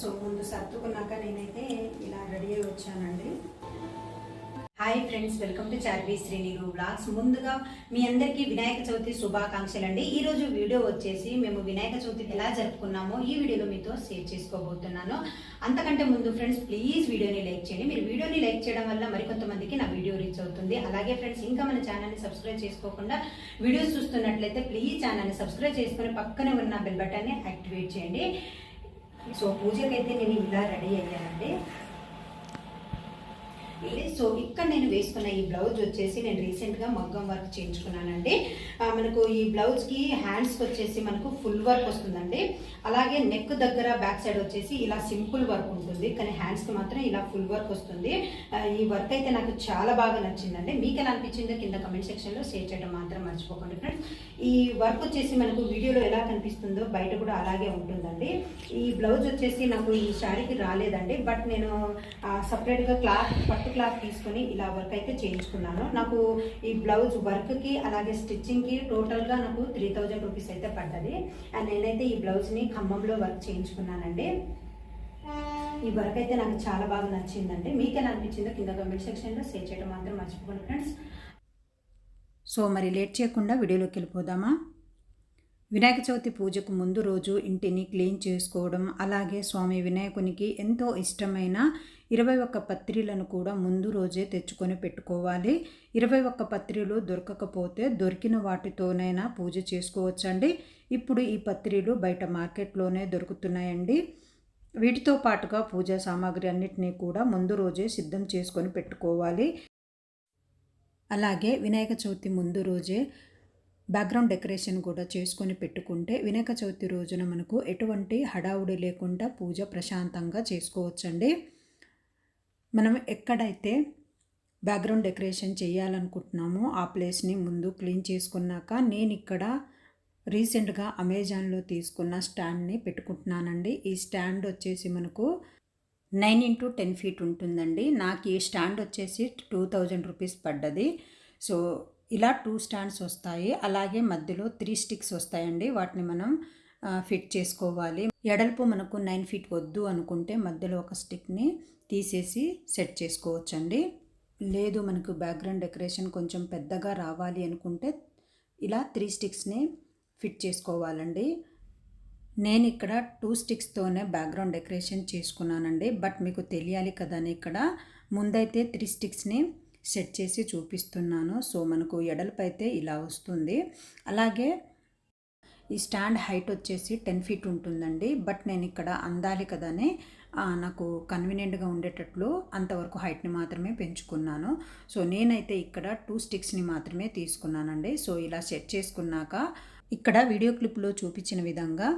So ముందు సర్దుకున్నాక నేనైతే ఇలా రెడీ అయి వచ్చానండి. Hi friends welcome to Charvi Srinigu blogs ముందుగా మీ అందరికీ వినాయక చవితి శుభాకాంక్షలు అండి ఈరోజు వీడియో వచ్చేసి మేము వినాయక చవితి ఎలా జరుపుకున్నామో ఈ వీడియోలో మీతో షేర్ చేసుకోబోతున్నాను. అంతకంటే ముందు ఫ్రెండ్స్ ప్లీజ్ వీడియోని లైక్ చేయండి. మీరు వీడియోని లైక్ చేయడం వల్ల మరికొంతమందికి నా వీడియో రీచ్ అవుతుంది. అలాగే ఫ్రెండ్స్ ఇంకా మన ఛానల్ని సబ్స్క్రైబ్ చేసుకోకుండా వీడియోస్ చూస్తున్నట్లయితే ప్లీజ్ ఛానల్ని సబ్స్క్రైబ్ చేసుకుని పక్కనే ఉన్న బెల్ బటన్ని యాక్టివేట్ చేయండి. సో పూజకైతే నేను ఇలా రెడీ అయ్యానండి. సో ఇక్కడ నేను వేసుకున్న ఈ బ్లౌజ్ వచ్చేసి నేను రీసెంట్గా మగ్గం వర్క్ చేయించుకున్నానండి. మనకు ఈ బ్లౌజ్కి హ్యాండ్స్కి వచ్చేసి మనకు ఫుల్ వర్క్ వస్తుందండి. అలాగే నెక్ దగ్గర బ్యాక్ సైడ్ వచ్చేసి ఇలా సింపుల్ వర్క్ ఉంటుంది. కానీ హ్యాండ్స్కి మాత్రం ఇలా ఫుల్ వర్క్ వస్తుంది. ఈ వర్క్ అయితే నాకు చాలా బాగా నచ్చిందండి. మీకు ఎలా అనిపించిందో కింద కమెంట్ సెక్షన్లో షేర్ చేయడం మాత్రం మర్చిపోకండి ఫ్రెండ్స్ ఈ వర్క్ వచ్చేసి మనకు వీడియోలో ఎలా కనిపిస్తుందో బయట కూడా అలాగే ఉంటుందండి. ఈ బ్లౌజ్ వచ్చేసి నాకు ఈ శారీకి రాలేదండి. బట్ నేను సపరేట్గా క్లాత్ పట్టు క్లాత్ తీసుకొని ఇలా వర్క్ అయితే చేయించుకున్నాను. నాకు ఈ బ్లౌజ్ వర్క్కి అలాగే స్టిచ్చింగ్కి టోటల్గా నాకు త్రీ థౌజండ్ రూపీస్ అయితే పడ్డది. అండ్ నేనైతే ఈ బ్లౌజ్ని ఖమ్మంలో వర్క్ చేయించుకున్నానండి. ఈ వర్క్ అయితే నాకు చాలా బాగా నచ్చిందండి. మీకు ఎలా అనిపించిందో కింద కమెంట్ సెక్షన్లో షేర్ చేయడం మాత్రం మర్చిపోకండి ఫ్రెండ్స్ సో మరి లేట్ చేయకుండా వీడియోలోకి వెళ్ళిపోదామా? వినాయక చవితి పూజకు ముందు రోజు ఇంటిని క్లీన్ చేసుకోవడం అలాగే స్వామి వినాయకునికి ఎంతో ఇష్టమైన ఇరవై ఒక్క పత్రిలను కూడా ముందు రోజే తెచ్చుకొని పెట్టుకోవాలి. ఇరవై ఒక్క పత్రిలు దొరకకపోతే దొరికిన వాటితోనైనా పూజ చేసుకోవచ్చండి. ఇప్పుడు ఈ పత్రిలు బయట మార్కెట్లోనే దొరుకుతున్నాయండి. వీటితో పాటుగా పూజా సామాగ్రి అన్నిటినీ కూడా ముందు రోజే సిద్ధం చేసుకొని పెట్టుకోవాలి. అలాగే వినాయక చవితి ముందు రోజే బ్యాక్గ్రౌండ్ డెకరేషన్ కూడా చేసుకొని పెట్టుకుంటే వినాయక చవితి రోజున మనకు ఎటువంటి హడావుడి లేకుండా పూజ ప్రశాంతంగా చేసుకోవచ్చండి. మనం ఎక్కడైతే బ్యాక్గ్రౌండ్ డెకరేషన్ చేయాలనుకుంటున్నామో ఆ ప్లేస్ని ముందు క్లీన్ చేసుకున్నాక నేను ఇక్కడ రీసెంట్గా అమెజాన్లో తీసుకున్న స్టాండ్ని పెట్టుకుంటున్నానండి. ఈ స్టాండ్ వచ్చేసి మనకు నైన్ ఇంటూ టెన్ ఫీట్ ఉంటుందండి. నాకు ఈ స్టాండ్ వచ్చేసి టూ థౌజండ్ రూపీస్ పడ్డది. సో ఇలా టూ స్టాండ్స్ వస్తాయి. అలాగే మధ్యలో త్రీ స్టిక్స్ వస్తాయండి. వాటిని మనం ఫిట్ చేసుకోవాలి. ఎడల్పు మనకు నైన్ ఫీట్ వద్దు అనుకుంటే మధ్యలో ఒక స్టిక్ని తీసేసి సెట్ చేసుకోవచ్చండి. లేదు మనకు బ్యాక్గ్రౌండ్ డెకరేషన్ కొంచెం పెద్దగా రావాలి అనుకుంటే ఇలా త్రీ స్టిక్స్ని ఫిట్ చేసుకోవాలండి. నేను ఇక్కడ టూ స్టిక్స్తోనే బ్యాక్గ్రౌండ్ డెకరేషన్ చేసుకున్నానండి. బట్ మీకు తెలియాలి కదా అని ఇక్కడ ముందైతే త్రీ స్టిక్స్ని సెట్ చేసి చూపిస్తున్నాను. సో మనకు ఎడలపైతే అయితే ఇలా వస్తుంది. అలాగే ఈ స్టాండ్ హైట్ వచ్చేసి టెన్ ఫీట్ ఉంటుందండి. బట్ నేను ఇక్కడ అందాలి కదని నాకు కన్వీనియంట్గా ఉండేటట్లు అంతవరకు హైట్ని మాత్రమే పెంచుకున్నాను. సో నేనైతే ఇక్కడ టూ స్టిక్స్ని మాత్రమే తీసుకున్నానండి. సో ఇలా సెట్ చేసుకున్నాక ఇక్కడ వీడియో క్లిప్లో చూపించిన విధంగా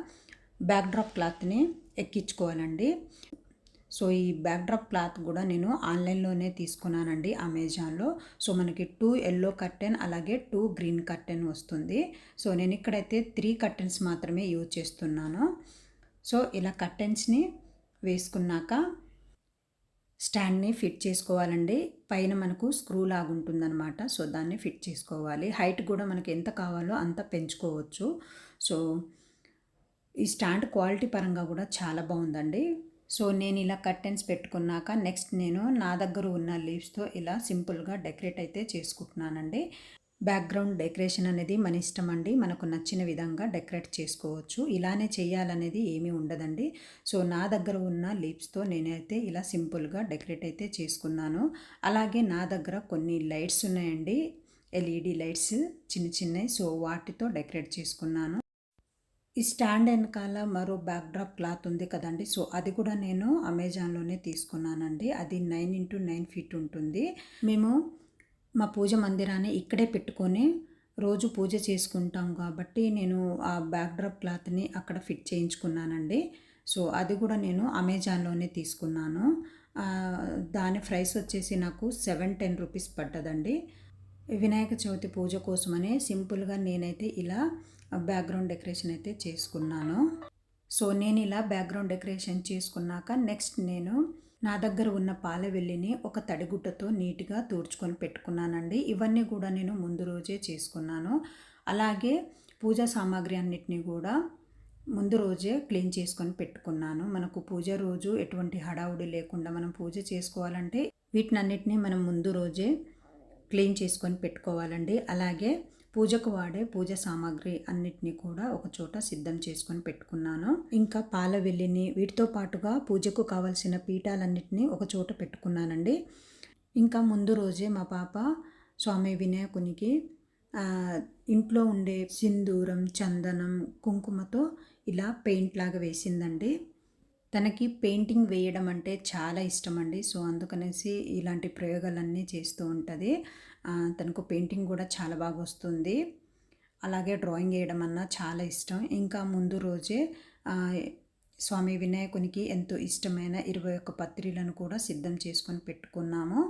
బ్యాక్డ్రాప్ క్లాత్ని ఎక్కించుకోవాలండి సో ఈ బ్యాక్డ్రాప్ క్లాత్ కూడా నేను ఆన్లైన్లోనే తీసుకున్నానండి అమెజాన్లో సో మనకి టూ ఎల్లో కర్టెన్ అలాగే టూ గ్రీన్ కర్టెన్ వస్తుంది. సో నేను ఇక్కడైతే త్రీ కర్టెన్స్ మాత్రమే యూజ్ చేస్తున్నాను. సో ఇలా కర్టెన్స్ని వేసుకున్నాక స్టాండ్ని ఫిట్ చేసుకోవాలండి. పైన మనకు స్క్రూ లాగుంటుందన్నమాట సో దాన్ని ఫిట్ చేసుకోవాలి. హైట్ కూడా మనకి ఎంత కావాలో అంత పెంచుకోవచ్చు. సో ఈ స్టాండ్ క్వాలిటీ పరంగా కూడా చాలా బాగుందండి. సో నేను ఇలా కర్టెన్స్ పెట్టుకున్నాక నెక్స్ట్ నేను నా దగ్గర ఉన్న లీవ్స్తో ఇలా సింపుల్గా డెకరేట్ అయితే చేసుకుంటున్నానండి. బ్యాక్గ్రౌండ్ డెకరేషన్ అనేది మన ఇష్టం అండి మనకు నచ్చిన విధంగా డెకరేట్ చేసుకోవచ్చు. ఇలానే చేయాలనేది ఏమీ ఉండదండి. సో నా దగ్గర ఉన్న లీప్స్తో నేనైతే ఇలా సింపుల్గా డెకరేట్ అయితే చేసుకున్నాను. అలాగే నా దగ్గర కొన్ని లైట్స్ ఉన్నాయండి. ఎల్ఈడి లైట్స్ చిన్న చిన్నవి. సో వాటితో డెకరేట్ చేసుకున్నాను. ఈ స్టాండ్ వెనకాల మరో బ్యాక్డ్రాప్ క్లాత్ ఉంది కదండి. సో అది కూడా నేను అమెజాన్లోనే తీసుకున్నానండి. అది నైన్ ఇంటూ నైన్ ఫీట్ ఉంటుంది. మేము మా పూజ మందిరాన్ని ఇక్కడే పెట్టుకొని రోజు పూజ చేసుకుంటాం కాబట్టి నేను ఆ బ్యాక్డ్రాప్ క్లాత్ని అక్కడ ఫిట్ చేయించుకున్నానండి. సో అది కూడా నేను అమెజాన్లోనే తీసుకున్నాను. దాని ప్రైస్ వచ్చేసి నాకు సెవెన్ టెన్ రూపీస్ పడ్డదండి. వినాయక చవితి పూజ కోసమని సింపుల్గా నేనైతే ఇలా బ్యాక్గ్రౌండ్ డెకరేషన్ అయితే చేసుకున్నాను. సో నేను ఇలా బ్యాక్గ్రౌండ్ డెకరేషన్ చేసుకున్నాక నెక్స్ట్ నేను నా దగ్గర ఉన్న పాల వెల్లిని ఒక తడిగుడ్డతో నీట్గా తూడ్చుకొని పెట్టుకున్నానండి. ఇవన్నీ కూడా నేను ముందు రోజే చేసుకున్నాను. అలాగే పూజా సామాగ్రి అన్నిటినీ కూడా ముందు రోజే క్లీన్ చేసుకొని పెట్టుకున్నాను. మనకు పూజ రోజు ఎటువంటి హడావుడి లేకుండా మనం పూజ చేసుకోవాలంటే వీటినన్నిటినీ మనం ముందు రోజే క్లీన్ చేసుకొని పెట్టుకోవాలండి. అలాగే పూజకు వాడే పూజ సామాగ్రి అన్నిటినీ కూడా ఒక చోట సిద్ధం చేసుకొని పెట్టుకున్నాను. ఇంకా పాల వెల్లిని వీటితో పాటుగా పూజకు కావలసిన పీఠాలన్నిటినీ ఒక చోట పెట్టుకున్నానండి. ఇంకా ముందు రోజే మా పాప స్వామి వినాయకునికి ఇంట్లో ఉండే సింధూరం చందనం కుంకుమతో ఇలా పెయింట్ లాగా వేసిందండి. తనకి పెయింటింగ్ వేయడం అంటే చాలా ఇష్టం అండి సో అందుకనేసి ఇలాంటి ప్రయోగాలన్నీ చేస్తూ ఉంటుంది. తనకు పెయింటింగ్ కూడా చాలా బాగా వస్తుంది. అలాగే డ్రాయింగ్ వేయడం అన్నా చాలా ఇష్టం. ఇంకా ముందు రోజే స్వామి వినాయకునికి ఎంతో ఇష్టమైన ఇరవై ఒక్క పత్రిలను కూడా సిద్ధం చేసుకొని పెట్టుకున్నాము.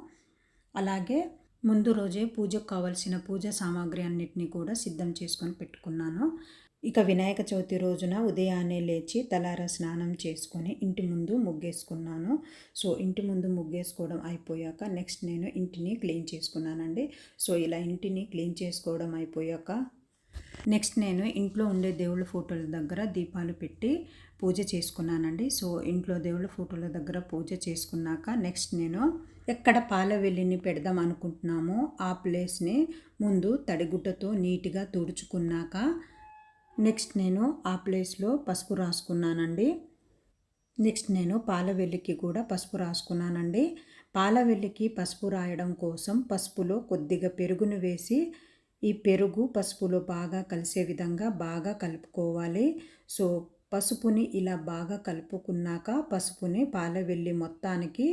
అలాగే ముందు రోజే పూజకు కావలసిన పూజ సామాగ్రి అన్నిటినీ కూడా సిద్ధం చేసుకొని పెట్టుకున్నాను. ఇక వినాయక చవితి రోజున ఉదయాన్నే లేచి తలార స్నానం చేసుకొని ఇంటి ముందు ముగ్గేసుకున్నాను. సో ఇంటి ముందు ముగ్గేసుకోవడం అయిపోయాక నెక్స్ట్ నేను ఇంటిని క్లీన్ చేసుకున్నానండి. సో ఇలా ఇంటిని క్లీన్ చేసుకోవడం అయిపోయాక నెక్స్ట్ నేను ఇంట్లో ఉండే దేవుళ్ళ ఫోటోల దగ్గర దీపాలు పెట్టి పూజ చేసుకున్నానండి. సో ఇంట్లో దేవుళ్ళ ఫోటోల దగ్గర పూజ చేసుకున్నాక నెక్స్ట్ నేను ఎక్కడ పాల వెల్లిని పెడదాం అనుకుంటున్నామో ఆ ప్లేస్ని ముందు తడిగుడ్డతో నీట్గా తుడుచుకున్నాక నెక్స్ట్ నేను ఆ ప్లేస్లో పసుపు రాసుకున్నానండి. నెక్స్ట్ నేను పాల వెల్లికి కూడా పసుపు రాసుకున్నానండి. పాల వెల్లికి పసుపు రాయడం కోసం పసుపులో కొద్దిగా పెరుగును వేసి ఈ పెరుగు పసుపులో బాగా కలిసే విధంగా బాగా కలుపుకోవాలి. సో పసుపుని ఇలా బాగా కలుపుకున్నాక పసుపుని పాల వెల్లి మొత్తానికి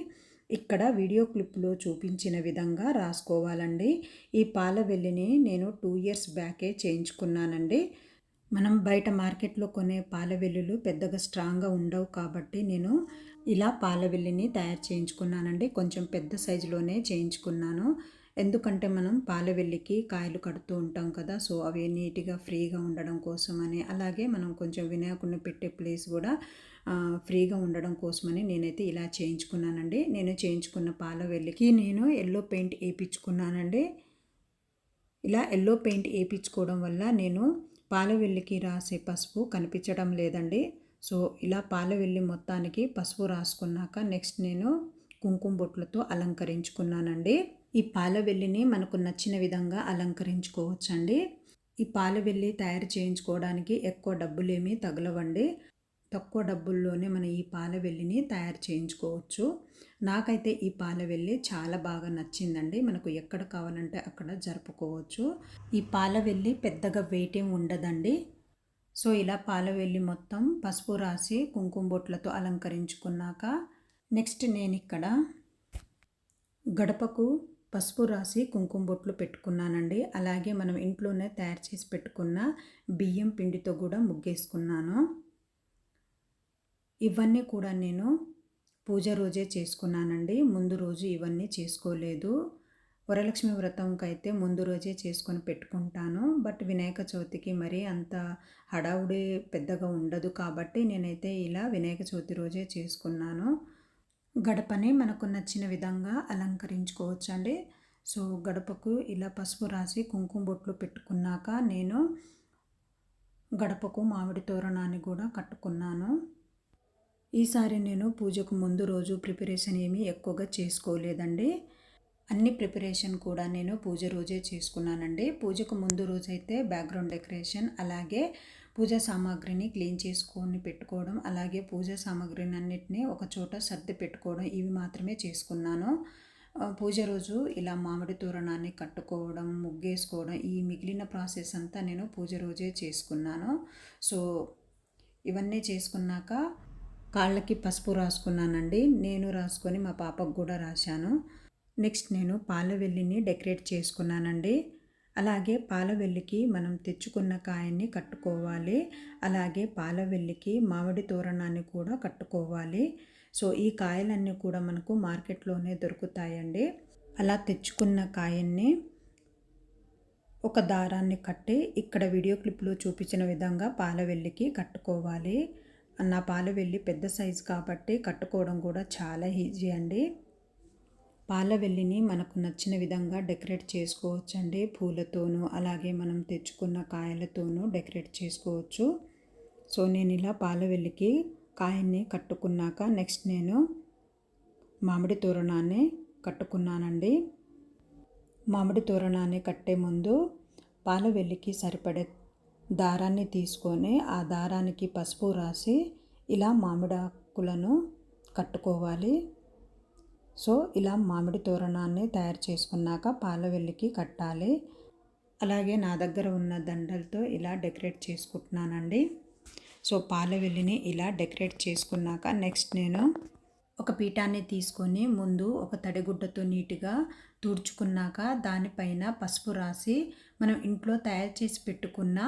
ఇక్కడ వీడియో క్లిప్లో చూపించిన విధంగా రాసుకోవాలండి. ఈ పాల వెల్లిని నేను టూ ఇయర్స్ బ్యాకే చేయించుకున్నానండి. మనం బయట మార్కెట్లో కొనే పాల వెల్లులు పెద్దగా స్ట్రాంగ్గా ఉండవు కాబట్టి నేను ఇలా పాల వెల్లిని తయారు చేయించుకున్నానండి. కొంచెం పెద్ద సైజులోనే చేయించుకున్నాను. ఎందుకంటే మనం పాల వెల్లికి కాయలు కడుతూ ఉంటాం కదా సో అవి నీట్గా ఫ్రీగా ఉండడం కోసమని అలాగే మనం కొంచెం వినాయకుడిని పెట్టే ప్లేస్ కూడా ఫ్రీగా ఉండడం కోసమని నేనైతే ఇలా చేయించుకున్నానండి. నేను చేయించుకున్న పాల వెల్లికి నేను ఎల్లో పెయింట్ వేయించుకున్నానండి. ఇలా ఎల్లో పెయింట్ వేయించుకోవడం వల్ల నేను పాలవెల్లికి రాసే పసుపు కనిపించడం లేదండి. సో ఇలా పాలవెల్లి మొత్తానికి పసుపు రాసుకున్నాక నెక్స్ట్ నేను కుంకుమ బొట్లతో అలంకరించుకున్నానండి. ఈ పాలవెల్లిని మనకు నచ్చిన విధంగా అలంకరించుకోవచ్చండి. ఈ పాలవెల్లి తయారు చేయించుకోవడానికి ఎక్కువ డబ్బులేమీ తగలవండి. తక్కువ డబ్బుల్లోనే మనం ఈ పాలవెల్లిని తయారు చేయించుకోవచ్చు. నాకైతే ఈ పాలవెల్లి చాలా బాగా నచ్చిందండి. మనకు ఎక్కడ కావాలంటే అక్కడ జరుపుకోవచ్చు. ఈ పాలవెల్లి పెద్దగా వెయిటింగ్ ఉండదండి. సో ఇలా పాలవెల్లి మొత్తం పసుపు రాసి కుంకుమ బొట్లతో అలంకరించుకున్నాక నెక్స్ట్ నేను ఇక్కడ గడపకు పసుపు రాసి కుంకుమ బొట్లు పెట్టుకున్నానండి. అలాగే మనం ఇంట్లోనే తయారు చేసి పెట్టుకున్న బియ్యం పిండితో కూడా ముగ్గేసుకున్నాను. ఇవన్నీ కూడా నేను పూజ రోజే చేసుకున్నానండి. ముందు రోజు ఇవన్నీ చేసుకోలేదు. వరలక్ష్మి వ్రతంకి అయితే ముందు రోజే చేసుకొని పెట్టుకుంటాను. బట్ వినాయక చవితికి మరి అంత హడావుడి పెద్దగా ఉండదు కాబట్టి నేనైతే ఇలా వినాయక చవితి రోజే చేసుకున్నాను. గడపని మనకు నచ్చిన విధంగా అలంకరించుకోవచ్చండి. సో గడపకు ఇలా పసుపు రాసి కుంకుమ బొట్లు పెట్టుకున్నాక నేను గడపకు మామిడి తోరణాన్ని కూడా కట్టుకున్నాను. ఈసారి నేను పూజకు ముందు రోజు ప్రిపరేషన్ ఏమీ ఎక్కువగా చేసుకోలేదండి. అన్ని ప్రిపరేషన్ కూడా నేను పూజ రోజే చేసుకున్నానండి. పూజకు ముందు రోజు అయితే బ్యాక్గ్రౌండ్ డెకరేషన్ అలాగే పూజా సామాగ్రిని క్లీన్ చేసుకొని పెట్టుకోవడం అలాగే పూజా సామాగ్రిని అన్నిటినీ ఒక చోట సర్ది పెట్టుకోవడం ఇవి మాత్రమే చేసుకున్నాను. పూజ రోజు ఇలా మామిడి తోరణాన్ని కట్టుకోవడం ముగ్గేసుకోవడం ఈ మిగిలిన ప్రాసెస్ అంతా నేను పూజ రోజే చేసుకున్నాను. సో ఇవన్నీ చేసుకున్నాక కాళ్ళకి పసుపు రాసుకున్నానండి. నేను రాసుకొని మా పాపకు కూడా రాశాను. నెక్స్ట్ నేను పాలవెల్లిని డెకరేట్ చేసుకున్నానండి. అలాగే పాలవెల్లికి మనం తెచ్చుకున్న కాయన్ని కట్టుకోవాలి. అలాగే పాలవెల్లికి మామిడి తోరణాన్ని కూడా కట్టుకోవాలి. సో ఈ కాయలన్నీ కూడా మనకు మార్కెట్లోనే దొరుకుతాయండి. అలా తెచ్చుకున్న కాయన్ని ఒక దారాన్ని కట్టి ఇక్కడ వీడియో క్లిప్లో చూపించిన విధంగా పాలవెల్లికి కట్టుకోవాలి. నా పాలవెల్లి పెద్ద సైజు కాబట్టి కట్టుకోవడం కూడా చాలా ఈజీ అండి. పాలవెల్లిని మనకు నచ్చిన విధంగా డెకరేట్ చేసుకోవచ్చండి. పూలతోనూ అలాగే మనం తెచ్చుకున్న కాయలతోనూ డెకరేట్ చేసుకోవచ్చు. సో నేను ఇలా పాలవెల్లికి కాయన్ని కట్టుకున్నాక నెక్స్ట్ నేను మామిడి తోరణాన్ని కట్టుకున్నానండి. మామిడి తోరణాన్ని కట్టే ముందు పాలవెల్లికి సరిపడే దారాన్ని తీసుకొని ఆ దారానికి పసుపు రాసి ఇలా మామిడాకులను కట్టుకోవాలి. సో ఇలా మామిడి తోరణాన్ని తయారు చేసుకున్నాక పాలవెల్లికి కట్టాలి. అలాగే నా దగ్గర ఉన్న దండలతో ఇలా డెకరేట్ చేసుకుంటున్నానండి. సో పాలవెల్లిని ఇలా డెకరేట్ చేసుకున్నాక నెక్స్ట్ నేను ఒక పీఠాన్ని తీసుకొని ముందు ఒక తడిగుడ్డతో నీట్గా తుడుచుకున్నాక దానిపైన పసుపు రాసి మనం ఇంట్లో తయారు చేసి పెట్టుకున్న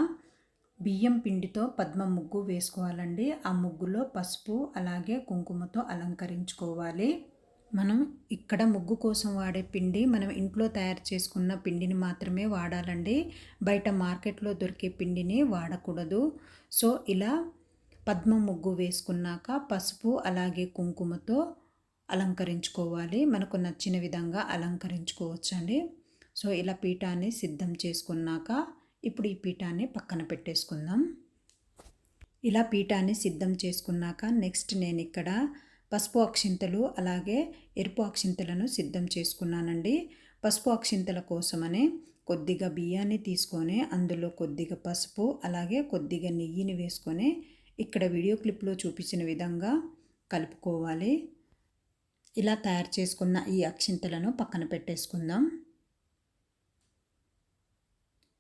బియ్యం పిండితో పద్మ ముగ్గు వేసుకోవాలండి. ఆ ముగ్గులో పసుపు అలాగే కుంకుమతో అలంకరించుకోవాలి. మనం ఇక్కడ ముగ్గు కోసం వాడే పిండి మనం ఇంట్లో తయారు చేసుకున్న పిండిని మాత్రమే వాడాలండి. బయట మార్కెట్లో దొరికే పిండిని వాడకూడదు. సో ఇలా పద్మ ముగ్గు వేసుకున్నాక పసుపు అలాగే కుంకుమతో అలంకరించుకోవాలి. మనకు నచ్చిన విధంగా అలంకరించుకోవచ్చండి. సో ఇలా పీఠాన్ని సిద్ధం చేసుకున్నాక ఇప్పుడు ఈ పీఠాన్ని పక్కన పెట్టేసుకుందాం. ఇలా పీఠాన్ని సిద్ధం చేసుకున్నాక నెక్స్ట్ నేను ఇక్కడ పసుపు అక్షింతలు అలాగే ఎరుపు అక్షింతలను సిద్ధం చేసుకున్నానండి. పసుపు అక్షింతల కోసమని కొద్దిగా బియ్యాన్ని తీసుకొని అందులో కొద్దిగా పసుపు అలాగే కొద్దిగా నెయ్యిని వేసుకొని ఇక్కడ వీడియో క్లిప్లో చూపించిన విధంగా కలుపుకోవాలి. ఇలా తయారు చేసుకున్న ఈ అక్షింతలను పక్కన పెట్టేసుకుందాం.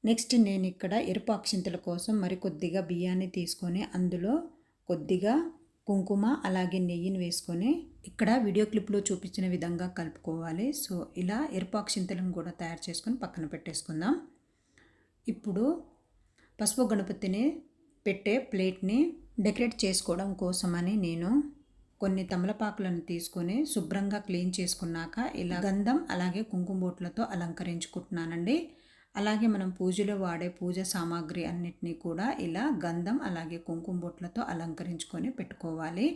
నెక్స్ట్ నేను ఇక్కడ ఎరుపు అక్షింతల కోసం మరి కొద్దిగా బియ్యాన్ని తీసుకొని అందులో కొద్దిగా కుంకుమ అలాగే నెయ్యిని వేసుకొని ఇక్కడ వీడియో క్లిప్లో చూపించిన విధంగా కలుపుకోవాలి. సో ఇలా ఎరుపు అక్షింతలను కూడా తయారు చేసుకొని పక్కన పెట్టేసుకుందాం. ఇప్పుడు పసుపు గణపతిని పెట్టే ప్లేట్ని డెకరేట్ చేసుకోవడం కోసమని నేను కొన్ని తమలపాకులను తీసుకొని శుభ్రంగా క్లీన్ చేసుకున్నాక ఇలా గంధం అలాగే కుంకుమ బొట్లతో అలంకరించుకుంటున్నానండి. అలాగే మనం పూజలో వాడే పూజ సామాగ్రి అన్నిటినీ కూడా ఇలా గంధం అలాగే కుంకుమ బొట్లతో అలంకరించుకొని పెట్టుకోవాలి.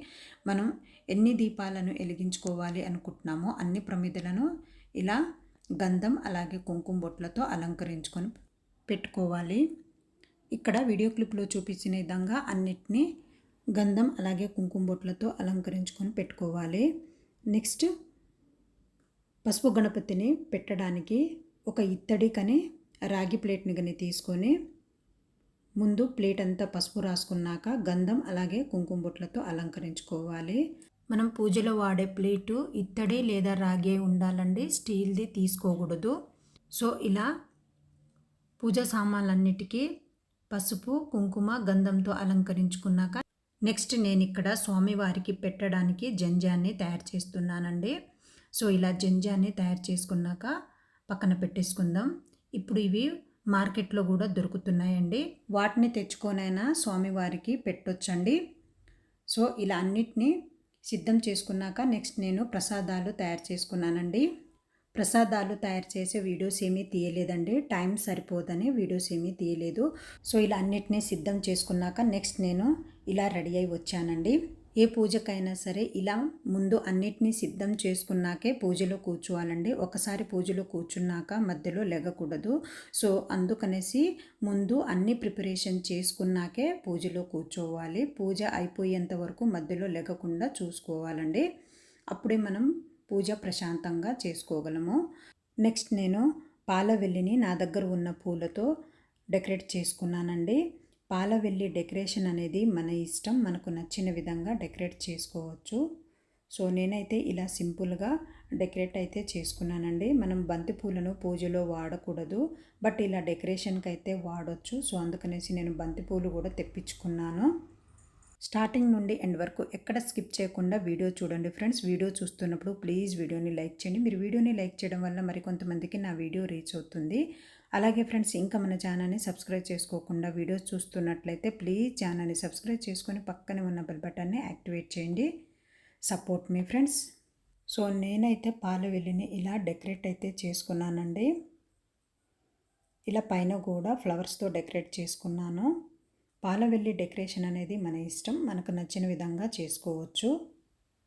మనం ఎన్ని దీపాలను వెలిగించుకోవాలి అనుకుంటున్నామో అన్ని ప్రమిదలను ఇలా గంధం అలాగే కుంకుమ బొట్లతో అలంకరించుకొని పెట్టుకోవాలి. ఇక్కడ వీడియో క్లిప్లో చూపించిన విధంగా అన్నిటినీ గంధం అలాగే కుంకుమ బొట్లతో అలంకరించుకొని పెట్టుకోవాలి. నెక్స్ట్ పసుపు గణపతిని పెట్టడానికి ఒక ఇత్తడి కని రాగి ప్లేట్ని కానీ తీసుకొని ముందు ప్లేట్ అంతా పసుపు రాసుకున్నాక గంధం అలాగే కుంకుమ బొట్లతో అలంకరించుకోవాలి. మనం పూజలో వాడే ప్లేటు ఇత్తడి లేదా రాగి ఉండాలండి స్టీల్ది తీసుకోకూడదు. సో ఇలా పూజా సామాన్లన్నిటికీ పసుపు కుంకుమ గంధంతో అలంకరించుకున్నాక నెక్స్ట్ నేను ఇక్కడ స్వామివారికి పెట్టడానికి జంజాన్ని తయారు చేస్తున్నానండి. సో ఇలా జంజాన్ని తయారు చేసుకున్నాక పక్కన పెట్టేసుకుందాం. ఇప్పుడు ఇవి మార్కెట్లో కూడా దొరుకుతున్నాయండి. వాటిని తెచ్చుకొనైనా స్వామివారికి పెట్టొచ్చండి. సో ఇలా అన్నిటినీ సిద్ధం చేసుకున్నాక నెక్స్ట్ నేను ప్రసాదాలు తయారు చేసుకున్నానండి. ప్రసాదాలు తయారు చేసే వీడియోస్ ఏమీ తీయలేదండి. టైం సరిపోదని వీడియోస్ ఏమీ తీయలేదు. సో ఇలా అన్నిటినీ సిద్ధం చేసుకున్నాక నెక్స్ట్ నేను ఇలా రెడీ అయి వచ్చానండి. ఏ పూజకైనా సరే ఇలా ముందు అన్నిటినీ సిద్ధం చేసుకున్నాకే పూజలో కూర్చోవాలండి. ఒకసారి పూజలో కూర్చున్నాక మధ్యలో లెగకూడదు. సో అందుకనేసి ముందు అన్ని ప్రిపరేషన్ చేసుకున్నాకే పూజలో కూర్చోవాలి. పూజ అయిపోయేంత వరకు మధ్యలో లెగకుండా చూసుకోవాలండి. అప్పుడే మనం పూజ ప్రశాంతంగా చేసుకోగలము. నెక్స్ట్ నేను పాల వెల్లిని నా దగ్గర ఉన్న పూలతో డెకరేట్ చేసుకున్నానండి. పాల వెళ్ళి డెకరేషన్ అనేది మన ఇష్టం మనకు నచ్చిన విధంగా డెకరేట్ చేసుకోవచ్చు. సో నేనైతే ఇలా సింపుల్గా డెకరేట్ అయితే చేసుకున్నానండి. మనం బంతి పూలను పూజలో వాడకూడదు బట్ ఇలా డెకరేషన్కి అయితే వాడొచ్చు. సో అందుకనేసి నేను బంతి పూలు కూడా తెప్పించుకున్నాను. స్టార్టింగ్ నుండి ఎండ్ వరకు ఎక్కడ స్కిప్ చేయకుండా వీడియో చూడండి ఫ్రెండ్స్. వీడియో చూస్తున్నప్పుడు ప్లీజ్ వీడియోని లైక్ చేయండి. మీరు వీడియోని లైక్ చేయడం వల్ల మరికొంతమందికి నా వీడియో రీచ్ అవుతుంది. అలాగే ఫ్రెండ్స్ ఇంకా మన ఛానల్ని సబ్స్క్రైబ్ చేసుకోకుండా వీడియోస్ చూస్తున్నట్లయితే ప్లీజ్ ఛానల్ని సబ్స్క్రైబ్ చేసుకొని పక్కనే ఉన్న బెల్ బటన్ని యాక్టివేట్ చేయండి. సపోర్ట్ మీ ఫ్రెండ్స్. సో నేనైతే పాల వెల్లిని ఇలా డెకరేట్ అయితే చేసుకున్నానండి. ఇలా పైన కూడా ఫ్లవర్స్తో డెకరేట్ చేసుకున్నాను. పాల వెల్లి డెకరేషన్ అనేది మన ఇష్టం. మనకు నచ్చిన విధంగా చేసుకోవచ్చు.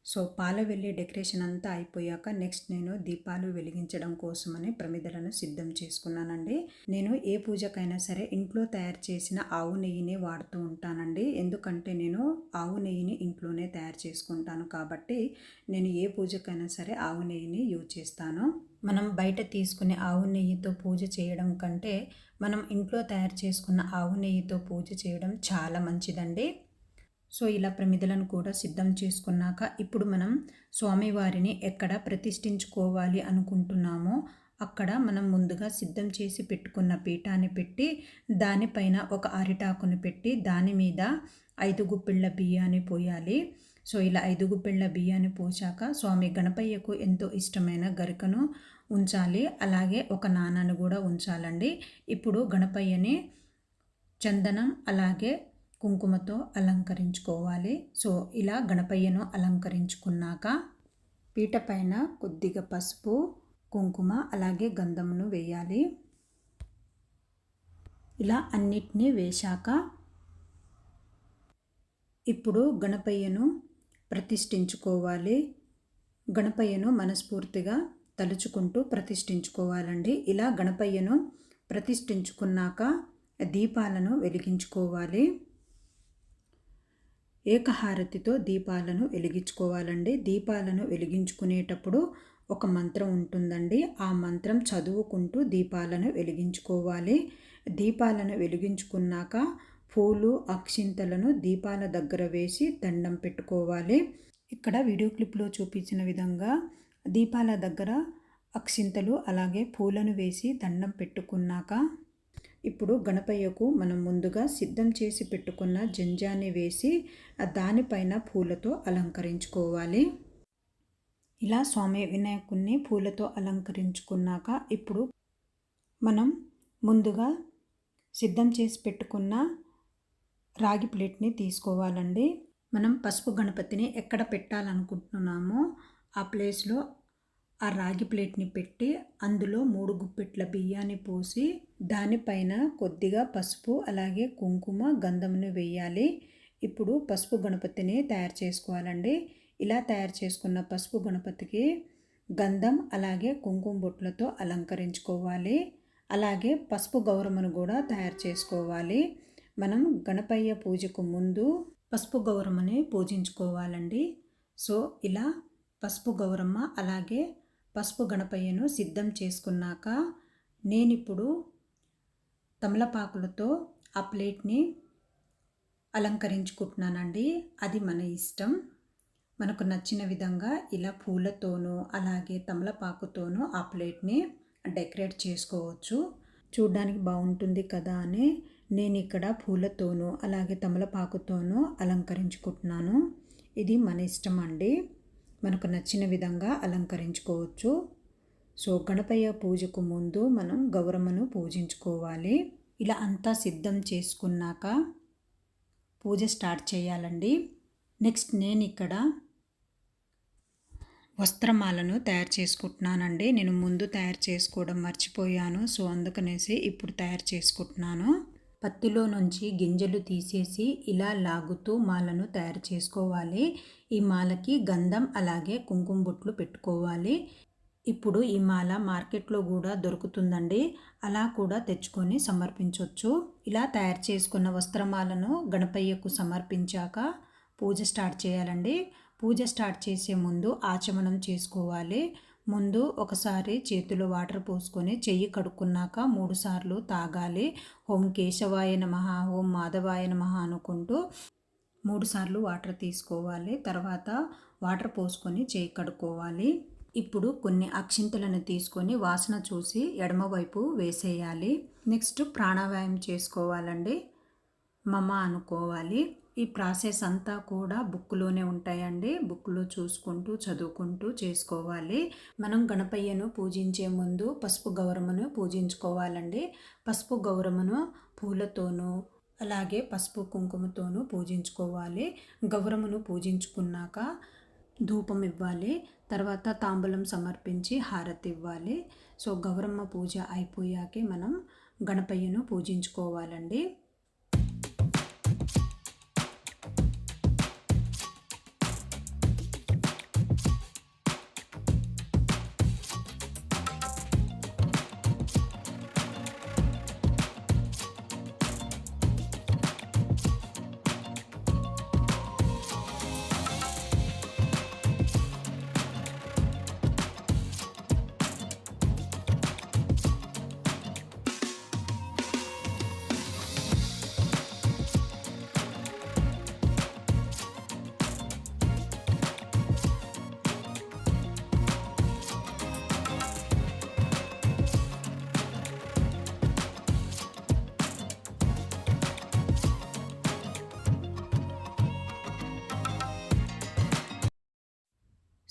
సో పాల వెళ్ళి డెకరేషన్ అంతా అయిపోయాక నెక్స్ట్ నేను దీపాలు వెలిగించడం కోసమని ప్రమిదలను సిద్ధం చేసుకున్నానండి. నేను ఏ పూజకైనా సరే ఇంట్లో తయారు చేసిన ఆవు నెయ్యిని వాడుతూ ఉంటానండి. ఎందుకంటే నేను ఆవు నెయ్యిని ఇంట్లోనే తయారు చేసుకుంటాను కాబట్టి నేను ఏ పూజకైనా సరే ఆవు నెయ్యిని యూజ్ చేస్తాను. మనం బయట తీసుకునే ఆవు నెయ్యితో పూజ చేయడం కంటే మనం ఇంట్లో తయారు చేసుకున్న ఆవు నెయ్యితో పూజ చేయడం చాలా మంచిదండి. సో ఇలా ప్రమిదలను కూడా సిద్ధం చేసుకున్నాక ఇప్పుడు మనం స్వామివారిని ఎక్కడ ప్రతిష్ఠించుకోవాలి అనుకుంటున్నామో అక్కడ మనం ముందుగా సిద్ధం చేసి పెట్టుకున్న పీఠాన్ని పెట్టి దానిపైన ఒక అరిటాకుని పెట్టి దాని మీద ఐదు గుప్పిళ్ళ బియ్యాన్ని పోయాలి. సో ఇలా ఐదు గుప్పిళ్ళ బియ్యాన్ని పోసాక స్వామి గణపయ్యకు ఎంతో ఇష్టమైన గరికను ఉంచాలి. అలాగే ఒక నాణాన్ని కూడా ఉంచాలండి. ఇప్పుడు గణపయ్యని చందనం అలాగే కుంకుమతో అలంకరించుకోవాలి. సో ఇలా గణపయ్యను అలంకరించుకున్నాక పీట పైన కొద్దిగా పసుపు కుంకుమ అలాగే గంధమును వేయాలి. ఇలా అన్నిటినీ వేశాక ఇప్పుడు గణపయ్యను ప్రతిష్ఠించుకోవాలి. గణపయ్యను మనస్ఫూర్తిగా తలుచుకుంటూ ప్రతిష్ఠించుకోవాలండి. ఇలా గణపయ్యను ప్రతిష్ఠించుకున్నాక దీపాలను వెలిగించుకోవాలి. ఏకహారతితో దీపాలను వెలిగించుకోవాలండి. దీపాలను వెలిగించుకునేటప్పుడు ఒక మంత్రం ఉంటుందండి. ఆ మంత్రం చదువుకుంటూ దీపాలను వెలిగించుకోవాలి. దీపాలను వెలిగించుకున్నాక పూలు అక్షింతలను దీపాల దగ్గర వేసి దండం పెట్టుకోవాలి. ఇక్కడ వీడియో క్లిప్లో చూపించిన విధంగా దీపాల దగ్గర అక్షింతలు అలాగే పూలను వేసి దండం పెట్టుకున్నాక ఇప్పుడు గణపయ్యకు మనం ముందుగా సిద్ధం చేసి పెట్టుకున్న జంజాన్ని వేసి దానిపైన పూలతో అలంకరించుకోవాలి. ఇలా స్వామి వినాయకుణ్ణి పూలతో అలంకరించుకున్నాక ఇప్పుడు మనం ముందుగా సిద్ధం చేసి పెట్టుకున్న రాగి ప్లేట్ని తీసుకోవాలండి. మనం పసుపు గణపతిని ఎక్కడ పెట్టాలనుకుంటున్నామో ఆ ప్లేస్లో ఆ రాగి ప్లేట్ని పెట్టి అందులో మూడు గుప్పెట్ల బియ్యాన్ని పోసి దానిపైన కొద్దిగా పసుపు అలాగే కుంకుమ గంధమును వేయాలి. ఇప్పుడు పసుపు గణపతిని తయారు చేసుకోవాలండి. ఇలా తయారు చేసుకున్న పసుపు గణపతికి గంధం అలాగే కుంకుమ బొట్లతో అలంకరించుకోవాలి. అలాగే పసుపు గౌరమ్మను కూడా తయారు చేసుకోవాలి. మనం గణపయ్య పూజకు ముందు పసుపు గౌరమ్మని పూజించుకోవాలండి. సో ఇలా పసుపు గౌరమ్మ అలాగే పసుపు గణపయ్యను సిద్ధం చేసుకున్నాక నేనిప్పుడు తమలపాకులతో ఆ ప్లేట్ని అలంకరించుకుంటున్నానండి. అది మన ఇష్టం. మనకు నచ్చిన విధంగా ఇలా పూలతోనూ అలాగే తమలపాకుతోనూ ఆ ప్లేట్ని డెకరేట్ చేసుకోవచ్చు. చూడ్డానికి బాగుంటుంది కదా అని నేను ఇక్కడ పూలతోనూ అలాగే తమలపాకుతోనూ అలంకరించుకుంటున్నాను. ఇది మన ఇష్టం అండి. మనకు నచ్చిన విధంగా అలంకరించుకోవచ్చు. సో గణపయ్య పూజకు ముందు మనం గౌరమ్మను పూజించుకోవాలి. ఇలా అంతా సిద్ధం చేసుకున్నాక పూజ స్టార్ట్ చేయాలండి. నెక్స్ట్ నేను ఇక్కడ వస్త్రమాలను తయారు చేసుకుంటున్నానండి. నేను ముందు తయారు చేసుకోవడం మర్చిపోయాను. సో అందుకనేసి ఇప్పుడు తయారు చేసుకుంటున్నాను. పత్తిలో నుంచి గింజలు తీసేసి ఇలా లాగుతూ మాలను తయారు చేసుకోవాలి. ఈ మాలకి గంధం అలాగే కుంకుమ బొట్లు పెట్టుకోవాలి. ఇప్పుడు ఈ మాల మార్కెట్లో కూడా దొరుకుతుందండి. అలా కూడా తెచ్చుకొని సమర్పించవచ్చు ఇలా తయారు చేసుకున్న వస్త్రమాలను గణపయ్యకు సమర్పించాక పూజ స్టార్ట్ చేయాలండి. పూజ స్టార్ట్ చేసే ముందు ఆచమనం చేసుకోవాలి. ముందు ఒకసారి చేతిలో వాటర్ పోసుకొని చెయ్యి కడుక్కున్నాక మూడుసార్లు తాగాలి. ఓం కేశవాయ నమ ఓం మాధవాయ నమ అనుకుంటూ మూడుసార్లు వాటర్ తీసుకోవాలి. తర్వాత వాటర్ పోసుకొని చేయి కడుక్కోవాలి. ఇప్పుడు కొన్ని అక్షింతలను తీసుకొని వాసన చూసి ఎడమవైపు వేసేయాలి. నెక్స్ట్ ప్రాణాయామం చేసుకోవాలండి. మమ అనుకోవాలి. ఈ ప్రాసెస్ అంతా కూడా బుక్లోనే ఉంటాయండి. బుక్లో చూసుకుంటూ చదువుకుంటూ చేసుకోవాలి. మనం గణపయ్యను పూజించే ముందు పసుపు గౌరమ్మను పూజించుకోవాలండి. పసుపు గౌరమ్మను పూలతోనూ అలాగే పసుపు కుంకుమతోనూ పూజించుకోవాలి. గౌరమ్మను పూజించుకున్నాక ధూపం ఇవ్వాలి. తర్వాత తాంబూలం సమర్పించి హారతి ఇవ్వాలి. సో గౌరమ్మ పూజ అయిపోయాకే మనం గణపయ్యను పూజించుకోవాలండి.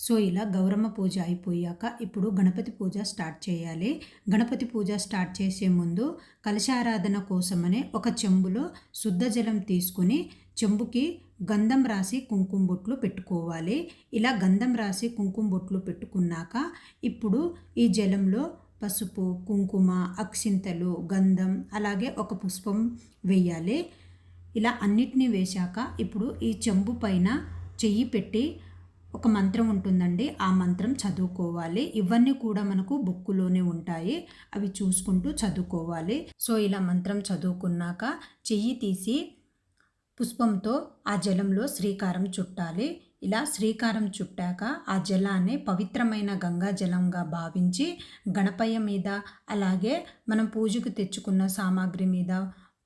సో ఇలా గౌరమ్మ పూజ అయిపోయాక ఇప్పుడు గణపతి పూజ స్టార్ట్ చేయాలి. గణపతి పూజ స్టార్ట్ చేసే ముందు కలశారాధన కోసమనే ఒక చెంబులో శుద్ధ జలం తీసుకుని చెంబుకి గంధం రాసి కుంకుమ బొట్లు పెట్టుకోవాలి. ఇలా గంధం రాసి కుంకుమ బొట్లు పెట్టుకున్నాక ఇప్పుడు ఈ జలంలో పసుపు కుంకుమ అక్షింతలు గంధం అలాగే ఒక పుష్పం వేయాలి. ఇలా అన్నిటినీ వేశాక ఇప్పుడు ఈ చెంబు పైన చెయ్యి పెట్టి ఒక మంత్రం ఉంటుందండి. ఆ మంత్రం చదువుకోవాలి. ఇవన్నీ కూడా మనకు బుక్కులోనే ఉంటాయి. అవి చూసుకుంటూ చదువుకోవాలి. సో ఇలా మంత్రం చదువుకున్నాక చెయ్యి తీసి పుష్పంతో ఆ జలంలో శ్రీకారం చుట్టాలి. ఇలా శ్రీకారం చుట్టాక ఆ జలాన్ని పవిత్రమైన గంగా జలంగా భావించి గణపయ్య మీద అలాగే మనం పూజకు తెచ్చుకున్న సామాగ్రి మీద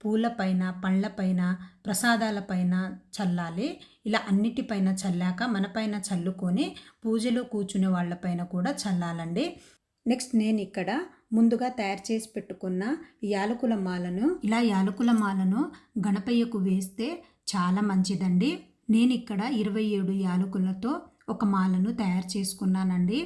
పూలపైన పండ్లపైన ప్రసాదాలపైన చల్లాలి. ఇలా అన్నిటిపైన చల్లాక మనపైన చల్లుకొని పూజలో కూర్చునే వాళ్ళపైన కూడా చల్లాలండి. నెక్స్ట్ నేను ఇక్కడ ముందుగా తయారు చేసి పెట్టుకున్న యాలకుల మాలను ఇలా యాలకుల మాలను గణపయ్యకు వేస్తే చాలా మంచిదండి. నేను ఇక్కడ ఇరవై ఏడు యాలకులతో ఒక మాలను తయారు చేసుకున్నానండి.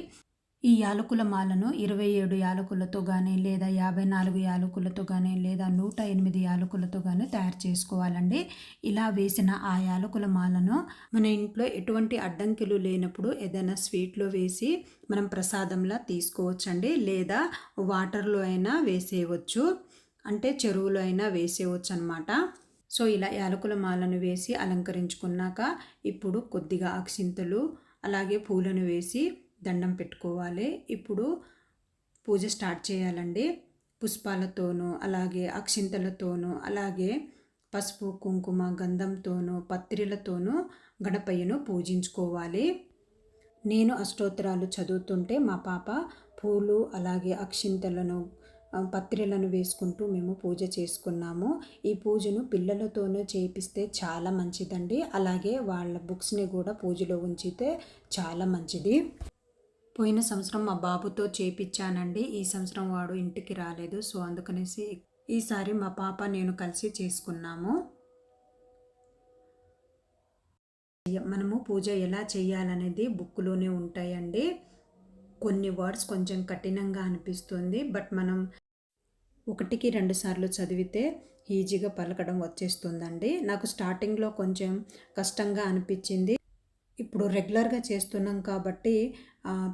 ఈ యాలకుల మాలను ఇరవై ఏడు యాలకులతో కానీ లేదా యాభై నాలుగు యాలకులతో కానీ లేదా నూట ఎనిమిది యాలకులతో కానీ తయారు చేసుకోవాలండి. ఇలా వేసిన ఆ యాలకుల మాలను మన ఇంట్లో ఎటువంటి అడ్డంకిలు లేనప్పుడు ఏదైనా స్వీట్లో వేసి మనం ప్రసాదంలా తీసుకోవచ్చండి. లేదా వాటర్లో అయినా వేసేయవచ్చు. అంటే చెరువులో అయినా వేసేయవచ్చు అనమాట సో ఇలా యాలకుల మాలను వేసి అలంకరించుకున్నాక ఇప్పుడు కొద్దిగా అక్షింతలు అలాగే పూలను వేసి దండం పెట్టుకోవాలి. ఇప్పుడు పూజ స్టార్ట్ చేయాలండి. పుష్పాలతోనూ అలాగే అక్షింతలతోనూ అలాగే పసుపు కుంకుమ గంధంతోనూ పత్రిలతోనూ గణపయ్యను పూజించుకోవాలి. నేను అష్టోత్తరాలు చదువుతుంటే మా పాప పూలు అలాగే అక్షింతలను పత్రిలను వేసుకుంటూ మేము పూజ చేసుకున్నాము. ఈ పూజను పిల్లలతోనూ చేపిస్తే చాలా మంచిదండి. అలాగే వాళ్ళ బుక్స్ని కూడా పూజలో ఉంచితే చాలా మంచిది. పోయిన సంవత్సరం మా బాబుతో చేపించానండి ఈ సంవత్సరం వాడు ఇంటికి రాలేదు. సో అందుకనేసి ఈసారి మా పాప నేను కలిసి చేసుకున్నాము. మనము పూజ ఎలా చేయాలనేది బుక్లోనే ఉంటాయండి. కొన్ని వర్డ్స్ కొంచెం కఠినంగా అనిపిస్తుంది. బట్ మనం ఒకటికి రెండు సార్లు చదివితే ఈజీగా పలకడం వచ్చేస్తుందండి. నాకు స్టార్టింగ్లో కొంచెం కష్టంగా అనిపించింది ఇప్పుడు రెగ్యులర్గా చేస్తున్నాం కాబట్టి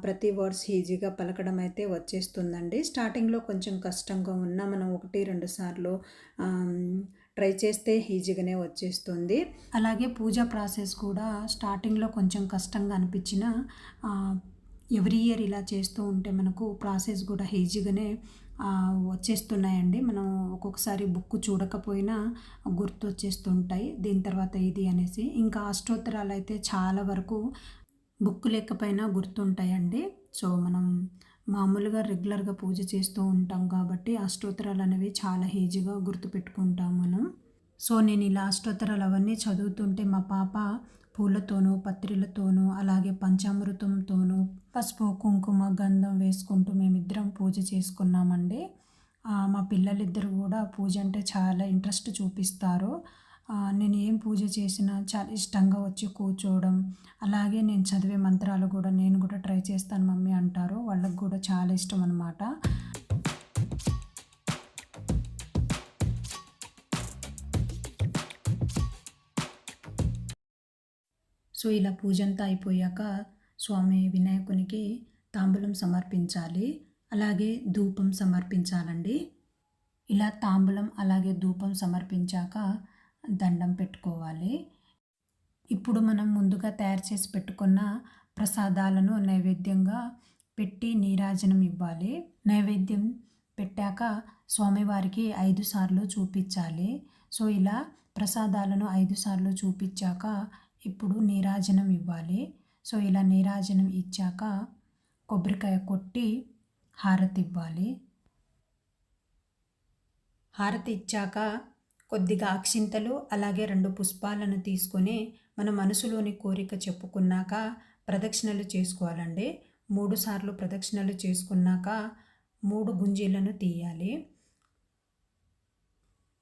ప్రతి వర్డ్స్ ఈజీగా పలకడం అయితే వచ్చేస్తుందండి. స్టార్టింగ్లో కొంచెం కష్టంగా ఉన్నా మనం ఒకటి రెండు సార్లు ట్రై చేస్తే ఈజీగానే వచ్చేస్తుంది. అలాగే పూజా ప్రాసెస్ కూడా స్టార్టింగ్లో కొంచెం కష్టంగా అనిపించిన ఎవ్రీ ఇయర్ ఇలా చేస్తూ ఉంటే మనకు ప్రాసెస్ కూడా ఈజీగానే వచ్చేస్తున్నాయండి. మనం ఒక్కొక్కసారి బుక్ చూడకపోయినా గుర్తు వచ్చేస్తుంటాయి దీని తర్వాత ఇది అనేసి. ఇంకా అష్టోత్తరాలు అయితే చాలా వరకు బుక్ లేకపోయినా గుర్తుంటాయండి. సో మనం మామూలుగా రెగ్యులర్గా పూజ చేస్తూ ఉంటాం కాబట్టి అష్టోత్తరాలు అనేవి చాలా ఈజీగా గుర్తుపెట్టుకుంటాం మనం. సో నేను ఇలా అష్టోత్తరాలు అవన్నీ చదువుతుంటే మా పాప పూలతోనూ పత్రిలతోనూ అలాగే పంచామృతంతోనూ పసుపు కుంకుమ గంధం వేసుకుంటూ మేమిద్దరం పూజ చేసుకున్నామండి. మా పిల్లలిద్దరు కూడా పూజ అంటే చాలా ఇంట్రెస్ట్ చూపిస్తారు. నేను ఏం పూజ చేసినా చాలా ఇష్టంగా వచ్చి కూర్చోవడం అలాగే నేను చదివే మంత్రాలు కూడా నేను కూడా ట్రై చేస్తాను మమ్మీ అంటారు. వాళ్ళకు కూడా చాలా ఇష్టం అనమాట సో ఇలా పూజ అంతా అయిపోయాక స్వామి వినాయకునికి తాంబూలం సమర్పించాలి. అలాగే ధూపం సమర్పించాలండి. ఇలా తాంబూలం అలాగే ధూపం సమర్పించాక దండం పెట్టుకోవాలి. ఇప్పుడు మనం ముందుగా తయారు చేసి పెట్టుకున్న ప్రసాదాలను నైవేద్యంగా పెట్టి నీరాజనం ఇవ్వాలి. నైవేద్యం పెట్టాక స్వామివారికి ఐదు సార్లు చూపించాలి. సో ఇలా ప్రసాదాలను ఐదు సార్లు చూపించాక ఇప్పుడు నీరాజనం ఇవ్వాలి. సో ఇలా నీరాజనం ఇచ్చాక కొబ్బరికాయ కొట్టి హారతి ఇవ్వాలి. హారతి ఇచ్చాక కొద్దిగా అక్షింతలు అలాగే రెండు పుష్పాలను తీసుకొని మన మనసులోని కోరిక చెప్పుకున్నాక ప్రదక్షిణలు చేసుకోవాలండి. మూడు సార్లు ప్రదక్షిణలు చేసుకున్నాక మూడు గుంజీలను తీయాలి.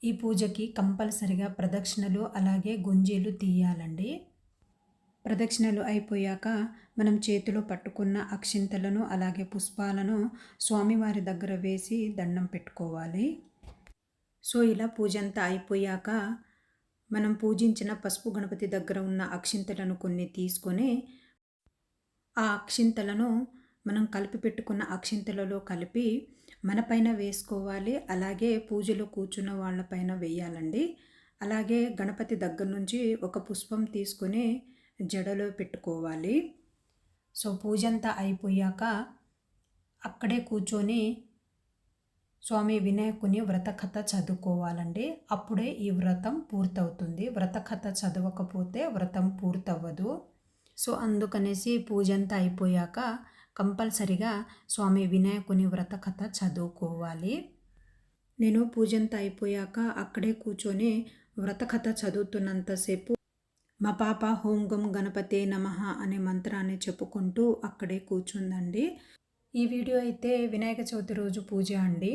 ఈ పూజకి కంపల్సరిగా ప్రదక్షిణలు అలాగే గుంజీలు తీయాలండి. ప్రదక్షిణలు అయిపోయాక మనం చేతిలో పట్టుకున్న అక్షింతలను అలాగే పుష్పాలను స్వామివారి దగ్గర వేసి దండం పెట్టుకోవాలి. సో ఇలా పూజ అంతా అయిపోయాక మనం పూజించిన పసుపు గణపతి దగ్గర ఉన్న అక్షింతలను కొన్ని తీసుకొని ఆ అక్షింతలను మనం కలిపి పెట్టుకున్న అక్షింతలలో కలిపి మన పైన వేసుకోవాలి. అలాగే పూజలో కూర్చున్న వాళ్ళపైన వేయాలండి. అలాగే గణపతి దగ్గర నుంచి ఒక పుష్పం తీసుకొని జడలో పెట్టుకోవాలి. సో పూజంతా అయిపోయాక అక్కడే కూర్చొని స్వామి వినాయకుని వ్రతకథ చదువుకోవాలండి. అప్పుడే ఈ వ్రతం పూర్తవుతుంది. వ్రతకథ చదవకపోతే వ్రతం పూర్తవ్వదు. సో అందుకనేసి పూజ అంతా అయిపోయాక కంపల్సరిగా స్వామి వినాయకుని వ్రతకథ చదువుకోవాలి. నేను పూజ అంతా అయిపోయాక అక్కడే కూర్చొని వ్రతకథ చదువుతున్నంతసేపు మా పాప హోం గం గణపతే నమః అనే మంత్రాన్ని చెప్పుకుంటూ అక్కడే కూర్చుందండి. ఈ వీడియో అయితే వినాయక చవితి రోజు పూజ అండి.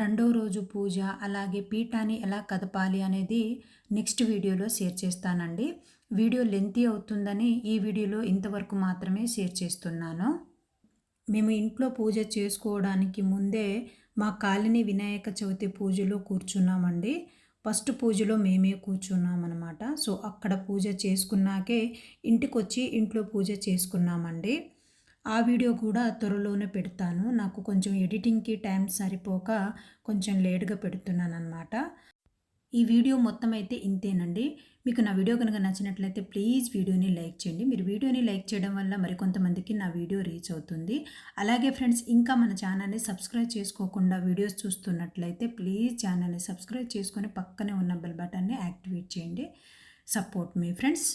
రెండో రోజు పూజ అలాగే పీఠాన్ని ఎలా కదపాలి అనేది నెక్స్ట్ వీడియోలో షేర్ చేస్తానండి. వీడియో లెంతీ అవుతుందని ఈ వీడియోలో ఇంతవరకు మాత్రమే షేర్ చేస్తున్నాను. మేము ఇంట్లో పూజ చేసుకోవడానికి ముందే మా కాలనీ వినాయక చవితి పూజలో కూర్చున్నామండి. ఫస్ట్ పూజలో మేమే కూర్చున్నామన్నమాట. సో అక్కడ పూజ చేసుకున్నాకే ఇంటికి వచ్చి ఇంట్లో పూజ చేసుకున్నామండి. ఆ వీడియో కూడా త్వరలోనే పెడతాను. నాకు కొంచెం ఎడిటింగ్కి టైం సరిపోక కొంచెం లేట్గా పెడుతున్నాను అనమాట ఈ వీడియో మొత్తం అయితే ఇంతేనండి. మీకు నా వీడియో కనుక నచ్చినట్లయితే ప్లీజ్ వీడియోని లైక్ చేయండి. మీరు వీడియోని లైక్ చేయడం వల్ల మరికొంతమందికి నా వీడియో రీచ్ అవుతుంది. అలాగే ఫ్రెండ్స్ ఇంకా మన ఛానల్ని సబ్స్క్రైబ్ చేసుకోకుండా వీడియోస్ చూస్తున్నట్లయితే ప్లీజ్ ఛానల్ని సబ్స్క్రైబ్ చేసుకొని పక్కనే ఉన్న బెల్ బటన్ని యాక్టివేట్ చేయండి. సపోర్ట్ మీ ఫ్రెండ్స్.